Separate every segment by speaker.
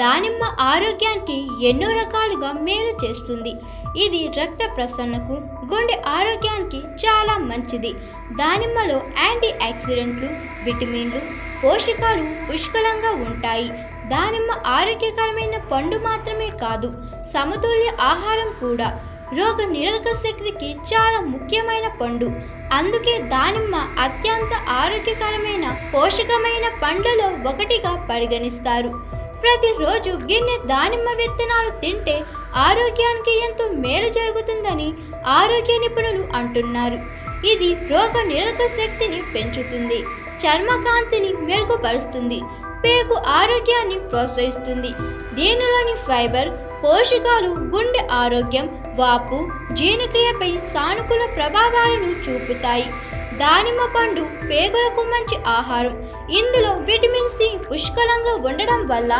Speaker 1: దానిమ్మ ఆరోగ్యానికి ఎన్నో రకాలుగా మేలు చేస్తుంది. ఇది రక్త ప్రసరణకు గుండె ఆరోగ్యానికి చాలా మంచిది. దానిమ్మలో యాంటీ ఆక్సిడెంట్లు విటమిన్లు పోషకాలు పుష్కలంగా ఉంటాయి. దానిమ్మ ఆరోగ్యకరమైన పండు మాత్రమే కాదు సమతుల్య ఆహారం కూడా. రోగ నిరోధక శక్తికి చాలా ముఖ్యమైన పండు. అందుకే దానిమ్మ అత్యంత ఆరోగ్యకరమైన పోషకమైన పండ్లలో ఒకటిగా పరిగణిస్తారు. ప్రతిరోజు గిన్నె దానిమ్మ విత్తనాలు తింటే ఆరోగ్యానికి ఎంతో మేలు జరుగుతుందని ఆరోగ్య నిపుణులు అంటున్నారు. ఇది రోగ నిరోధక శక్తిని పెంచుతుంది చర్మకాంతిని మెరుగుపరుస్తుంది పేగు ఆరోగ్యాన్ని ప్రోత్సహిస్తుంది. దీనిలోని ఫైబర్ పోషకాలు గుండె ఆరోగ్యం వాపు జీర్ణక్రియపై సానుకూల ప్రభావాలను చూపుతాయి. దానిమ్మ పండు పేగులకు మంచి ఆహారం. ఇందులో విటమిన్ సి పుష్కలంగా ఉండడం వల్ల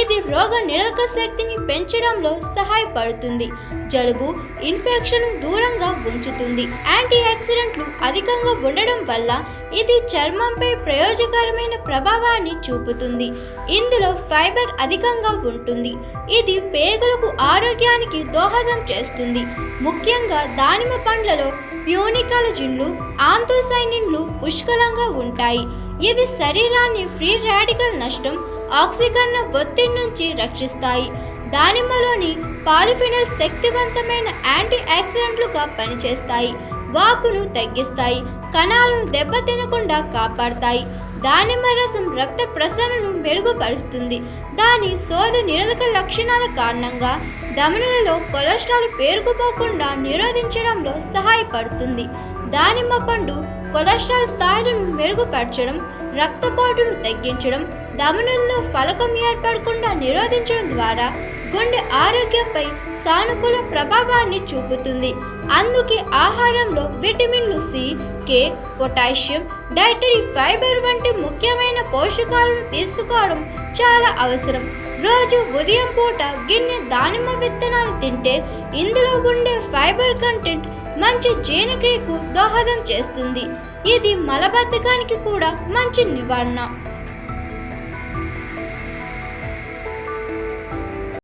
Speaker 1: ఇది రోగ నిరోధక శక్తిని పెంచడంలో సహాయపడుతుంది. జలుబు ఇన్ఫెక్షన్ దూరంగా ఉంచుతుంది. యాంటీ ఆక్సిడెంట్లు అధికంగా ఉండడం వల్ల ఇది చర్మంపై ప్రయోజకరమైన ప్రభావాన్ని చూపుతుంది. ఇందులో ఫైబర్ అధికంగా ఉంటుంది. ఇది పేగులకు ఆరోగ్యానికి దోహదం చేస్తుంది. ముఖ్యంగా దానిమ్మ పండ్లలో ప్యూనికాలజిన్లు ఆంతోసైనిన్లు పుష్కలంగా ఉంటాయి. ఇవి శరీరాన్ని ఫ్రీ రాడికల్ నష్టం ఆక్సీకరణ ఒత్తిడి నుంచి రక్షిస్తాయి. దానిమ్మలోని పాలిఫినల్ శక్తివంతమైన యాంటీ ఆక్సిడెంట్లుగా పనిచేస్తాయి. వాపును తగ్గిస్తాయి కణాలను దెబ్బతినకుండా కాపాడతాయి. దానిమ్మ రసం రక్త ప్రసరణను మెరుగుపరుస్తుంది. దాని శోధ నిరోధక లక్షణాల కారణంగా ధమనులలో కొలెస్ట్రాల్ పేరుకుపోకుండా నిరోధించడంలో సహాయపడుతుంది. దానిమ్మ పండు కొలెస్ట్రాల్ స్థాయిలను మెరుగుపరచడం రక్తపోటును తగ్గించడం ధమనుల్లో ఫలకం ఏర్పడకుండా నిరోధించడం ద్వారా గుండె ఆరోగ్యంపై సానుకూల ప్రభావాన్ని చూపుతుంది. అందుకే ఆహారంలో విటమిన్లు C K potassium dietary fibre వంటి ముఖ్యమైన పోషకాలను తీసుకోవడం చాలా అవసరం. రోజు ఉదయం పూట గిన్నె దానిమ్మ విత్తనాలు తింటే ఇందులో ఉండే ఫైబర్ కంటెంట్ మంచి జీర్ణక్రియకు దోహదం చేస్తుంది. ఇది మలబద్ధకానికి కూడా మంచి నివారణ.